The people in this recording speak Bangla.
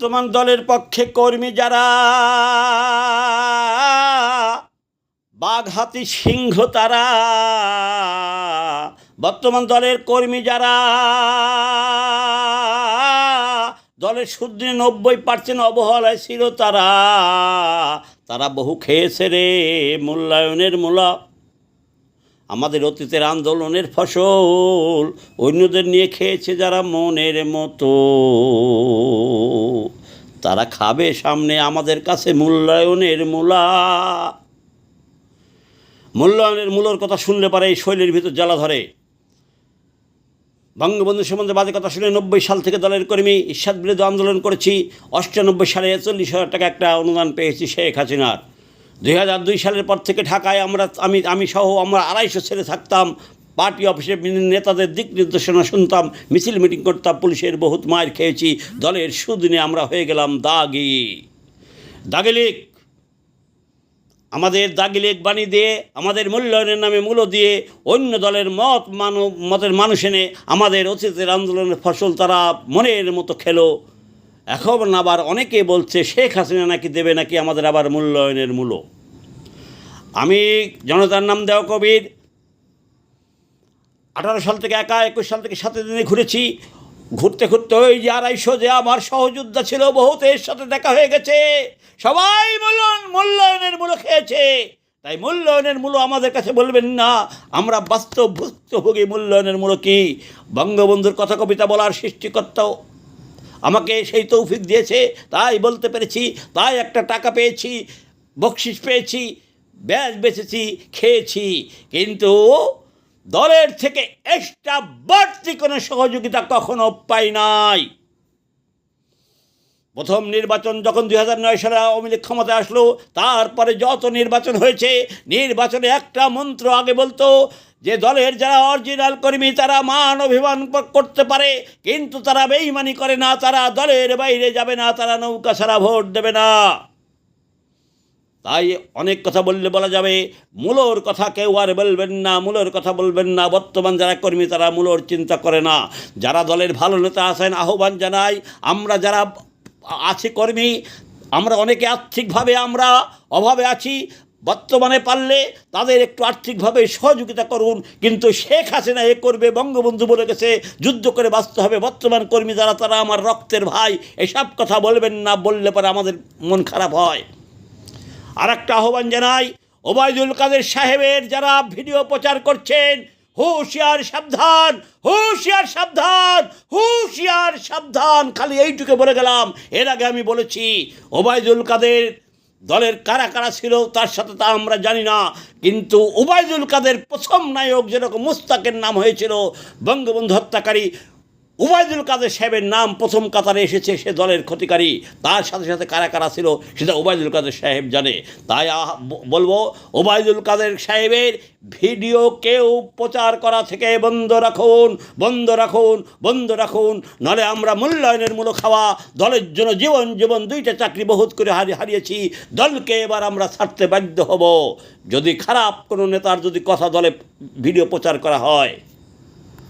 বর্তমান দলের পক্ষে কর্মী যারা বাঘ হাতি সিংহ তারা, বর্তমান দলের কর্মী যারা, দলের শুদ্ধ নব্বই পার্সেন্ট অবহেলায় ছিল তারা তারা বহু খেয়েছে রে মূল্যায়নের মূলা আমাদের অতীতের আন্দোলনের ফসল অন্যদের নিয়ে খেয়েছে যারা মনের মতো। তারা খাবে সামনে আমাদের কাছে মূল্যায়নের মূলা। মূল্যায়নের মূলর কথা শুনলে পারে এই শৈলীর ভিতর জ্বালা ধরে। বঙ্গবন্ধু সম্বন্ধে বাজে কথা শুনে নব্বই সাল থেকে দলের কর্মী ঈশ্বাদ বিরোধী আন্দোলন করেছি। অষ্টানব্বই সালে চল্লিশ হাজার টাকা একটা অনুদান পেয়েছি শেখ হাসিনার। দুই হাজার দুই সালের পর থেকে ঢাকায় আমরা, আমি আমি সহ আমরা আড়াইশো ছেলে থাকতাম। পার্টি অফিসে নেতাদের দিক নির্দেশনা শুনতাম, মিছিল মিটিং করতাম, পুলিশের বহুত মায়ের খেয়েছি, দলের সুদিনে আমরা হয়ে গেলাম দাগি। দাগিলিক আমাদের দাগিলেক বাণী দিয়ে, আমাদের মূল্যায়নের নামে মূল্য দিয়ে, অন্য দলের মত মানব মতের মানুষ এনে আমাদের অতীতের আন্দোলনের ফসল তারা মনের মতো খেলো। এখন আবার অনেকে বলছে, শেখ হাসিনা নাকি দেবে নাকি আমাদের আবার মূল্যায়নের মূল্য আমি জনতার নাম দেওয়া কবির। আঠারো সাল থেকে একা, একুশ সাল থেকে সাথে দিনে ঘুরেছি। ঘুরতে ঘুরতে ওই যে আড়াইশো যে আমার সহযোদ্ধা ছিল, বহুত এর সাথে দেখা হয়ে গেছে। সবাই মূল্যায়ন, মূল্যায়নের মূল্য খেয়েছে। তাই মূল্যায়নের মূল্য আমাদের কাছে বলবেন না। আমরা বাস্তব ভুক্তভোগী মূল্যায়নের মূল্য কি? বঙ্গবন্ধুর কথা কবিতা বলার সৃষ্টিকর্তাও আমাকে সেই তৌফিক দিয়েছে। তাই বলতে পেরেছি, তাই একটা টাকা পেয়েছি বকশিস পেয়েছি। ব্যাজ বেচেছি, খেয়েছি। কিন্তু দলের থেকে এক্সট্রা বাড়তি কোনো সহযোগিতা কখনো পাই নাই। প্রথম নির্বাচন যখন দুই হাজার নয় সালে আওয়ামী লীগ ক্ষমতায় আসলো, তারপরে যত নির্বাচন হয়েছে, নির্বাচনে একটা মন্ত্র আগে বলতো যে, দলের যারা অরিজিনাল কর্মী, তারা মান অভিমান করতে পারে, কিন্তু তারা বেইমানি করে না, তারা দলের বাইরে যাবে না, তারা নৌকা ছাড়া ভোট দেবে না। তাই অনেক কথা বললে বলা যাবে, মূলর কথা কেউ আর বলবেন না, মূলর কথা বলবেন না। বর্তমান যারা কর্মী, তারা মূলর চিন্তা করে না। যারা দলের ভালো নেতা আছেন, আহ্বান জানাই, আমরা যারা আছি কর্মী, আমরা অনেকে আর্থিকভাবে আমরা অভাবে আছি। বর্তমানে পারলে তাদের একটু আর্থিকভাবে সহযোগিতা করুন। কিন্তু শেখ হাসিনা এ করবে, বঙ্গবন্ধু বলে গেছে, যুদ্ধ করে বাঁচতে হবে। বর্তমান কর্মী যারা, তারা আমার রক্তের ভাই। এসব কথা বলবেন না, বললে পরে আমাদের মন খারাপ হয়। আর একটা আহ্বান জানাই, ওবায়দুল কাদের সাহেবের যারা ভিডিও প্রচার করছেন, হুঁশিয়ার সাবধান হুঁশিয়ার সাবধান হুঁশিয়ার সাবধান, খালি এইটুকু বলে গেলাম। এর আগে আমি বলেছি, ওবায়দুল কাদের দলের কারা কারা ছিল তার সাথে তা আমরা জানি না, কিন্তু ওবায়দুল কাদের প্রথম নায়ক যেরকম মুস্তাকের নাম হয়েছিল, বঙ্গবন্ধু হত্যাকারী উবায়দুল কাদের সাহেবের নাম প্রথম কাতারে এসেছে সে দলের ক্ষতিকারী। তার সাথে সাথে কারা কারা ছিল সেটা ওবায়দুল কাদের সাহেব জানে। তাই বলব ওবায়দুল কাদের সাহেবের ভিডিও কেউ প্রচার করা থেকে বন্ধ রাখুন বন্ধ রাখুন বন্ধ রাখুন। নাহলে আমরা মূল্যায়নের মূল্য খাওয়া, দলের জন্য জীবন জীবন দুইটা চাকরি বহুত করে হারি, হারিয়েছি। দলকে এবার আমরা ছাড়তে বাধ্য হব। যদি খারাপ কোনো নেতার যদি কথা দলে ভিডিও প্রচার করা হয়